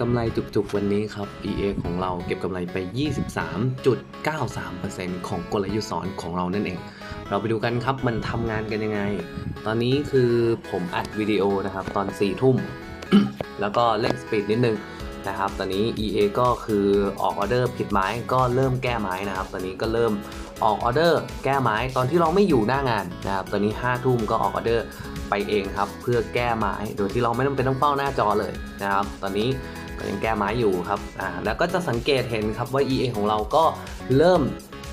กำไรจุกๆ วันนี้ครับ EA ของเราเก็บกำไรไป 23.93%ของกลยุทธ์สอนของเรานั่นเอง เราไปดูกันครับมันทำงานกันยังไง ตอนนี้คือผมอัดวิดีโอนะครับ ตอน 4 ทุ่ม แล้วก็เร่งสปีดนิดนึงนะครับ ตอนนี้ EA ก็คือออกออเดอร์ผิดไม้ก็เริ่มแก้ไม้นะครับ ตอนนี้ก็เริ่มออกออเดอร์แก้ไม้ตอนที่เราไม่อยู่หน้างานนะครับ ตอนนี้5ทุ่มก็ออกออเดอร์ไปเองครับ เพื่อแก้ไม้โดยที่เราไม่ต้องเป็นต้องเฝ้าหน้าจอเลยนะครับ ตอนนี้ ยังแก้ไม้อยู่ครับอ่าแล้วก็จะสังเกตเห็นครับว่า EA ของเราก็เริ่ม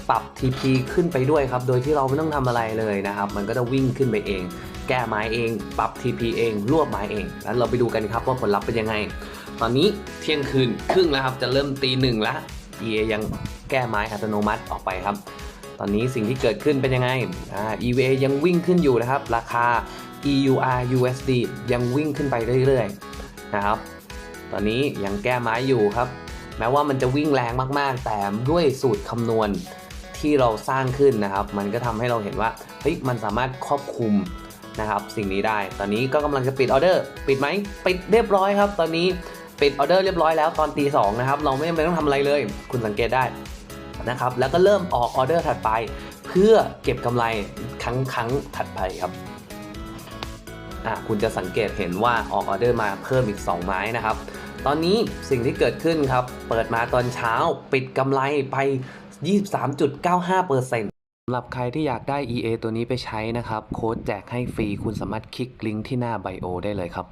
ปรับ TP ขึ้นไปด้วยครับ โดยที่เราไม่ต้องทำอะไรเลยนะครับ มันก็จะวิ่งขึ้นไปเอง แก้ไม้เอง ปรับ TP เอง รวบไม้เอง แล้วเราไปดูกันครับว่าผลลัพธ์เป็นยังไง ตอนนี้เที่ยงคืนครึ่งแล้วครับ จะเริ่มตีหนึ่งละ EA ยังแก้ไม้อัตโนมัติออกไปครับ ตอนนี้สิ่งที่เกิดขึ้นเป็นยังไงอ่า EVA ยังวิ่งขึ้นอยู่นะครับ ราคา EUR USD ยังวิ่งขึ้นไปเรื่อยๆนะครับ ตอนนี้ยังแก้ไม้อยู่ครับ แม้ว่ามันจะวิ่งแรงมากๆ แต่ด้วยสูตรคำนวณที่เราสร้างขึ้นนะครับ มันก็ทำให้เราเห็นว่าเฮ้ยมันสามารถครอบคลุมนะครับ สิ่งนี้ได้ ตอนนี้ก็กำลังจะปิดออเดอร์ ปิดไหมปิดเรียบร้อยครับ ตอนนี้ปิดออเดอร์เรียบร้อยแล้วตอนตีสองนะครับ เราไม่จำเป็นต้องทำอะไรเลย คุณสังเกตได้นะครับ แล้วก็เริ่มออกออเดอร์ถัดไป เพื่อเก็บกำไรครั้งครั้งถัดไปครับ อะคุณจะสังเกตเห็นว่าออกออเดอร์มาเพิ่มอีก 2 ไม้นะครับ ตอนนี้สิ่งที่เกิดขึ้นครับ เปิดมาตอนเช้าปิดกำไรไป 23.95%สำหรับใครที่อยากได้ EA ตัวนี้ไปใช้นะครับ โค้ดแจกให้ฟรี คุณสามารถคลิกลิงก์ที่หน้าไบโอได้เลยครับ